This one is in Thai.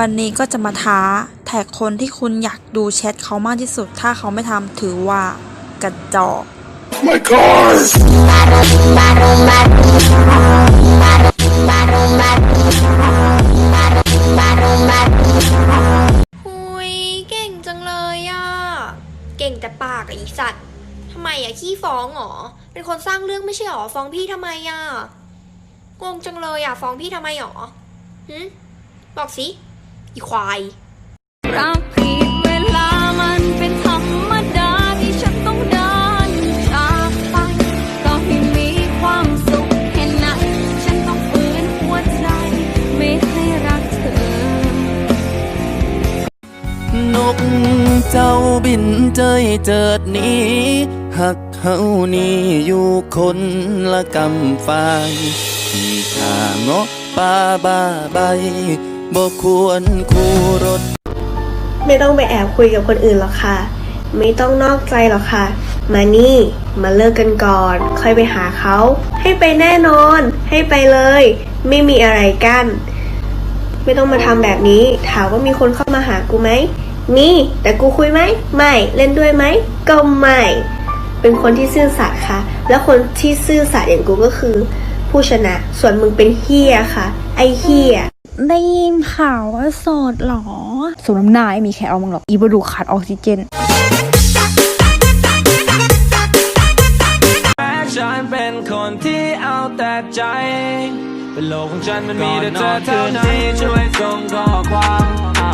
วันนี้ก็จะมาท้า แท็กคนที่คุณอยากดูแชทเขามากที่สุด ถ้าเขาไม่ทำถือว่ากระจอก My cars! หุยเก่งจังเลยอะเก่งแต่ปากอะอีสัตว์ทำไมอะขี้ฟ้องเหรอ เป็นคนสร้างเรื่องไม่ใช่หรอ ฟ้องพี่ทำไมอะงงจังเลยอะฟ้องพี่ทำไมหรอหืมบอกสิ อีควายรักผิดเวลามันเป็นธรรมดาที่ฉันต้องเดินจากไปต่อให้มีความสุขแค่ไหนฉันต้องฝืนหัวใจ ไม่ให้รักเธอนกเจ้าบินเจยเจิดหนี้หักเฮานี่อยู่คนละกำฝ่ายที่ขาเงาะป่าบ้าใบ บ่ควรคู่รถ ไม่ต้องไปแอบคุยกับคนอื่นหรอกค่ะ ไม่ต้องนอกใจหรอกค่ะ มานี่ มาเลิกกันก่อน ค่อยไปหาเขา ให้ไปแน่นอน ให้ไปเลย ไม่มีอะไรกัน้นไม่ต้องมาทำแบบนี้ ถามว่ามีคนเข้ามาหากูไหม มีแต่กูคุยไหม ไม่ เล่นด้วยไหม ก็ไม่ เป็นคนที่ซื่อสัตย์ค่ะ แล้วคนที่ซื่อสัตย์อย่างกูก็คือ ผู้ชนะ ส่วนมึงเป็นเฮียค่ะ ไอเฮีย ได้ยินข่าวว่าโสดเหรอสมน้ำหน้าไม่มีใครเอามึงหรอก อีบดูขาดออกซิเจน แม้ฉันเป็นคนที่เอาแต่ใจ เป็นโลกของฉันมันมีแต่เธอเท่านั้นที่ช่วยส่งข้อความอ่างเพียงนิดใจอาวูวาม